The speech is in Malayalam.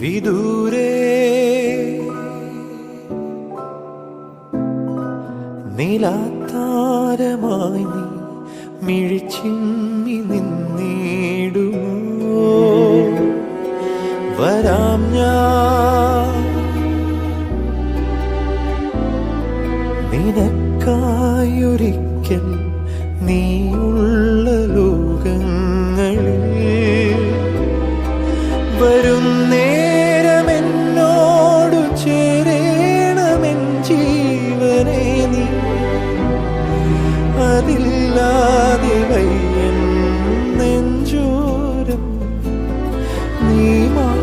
വിദൂരേ. നിലാത്താരമായി നീ മിഴിച്ചിമ്മി നിന്നേടുമോ വരാം ഞാൻ. നിനക്കായൊരിക്കൽ നീയുള്ള നിന്നില്ലാതെ നെഞ്ചോരം. നീ മാ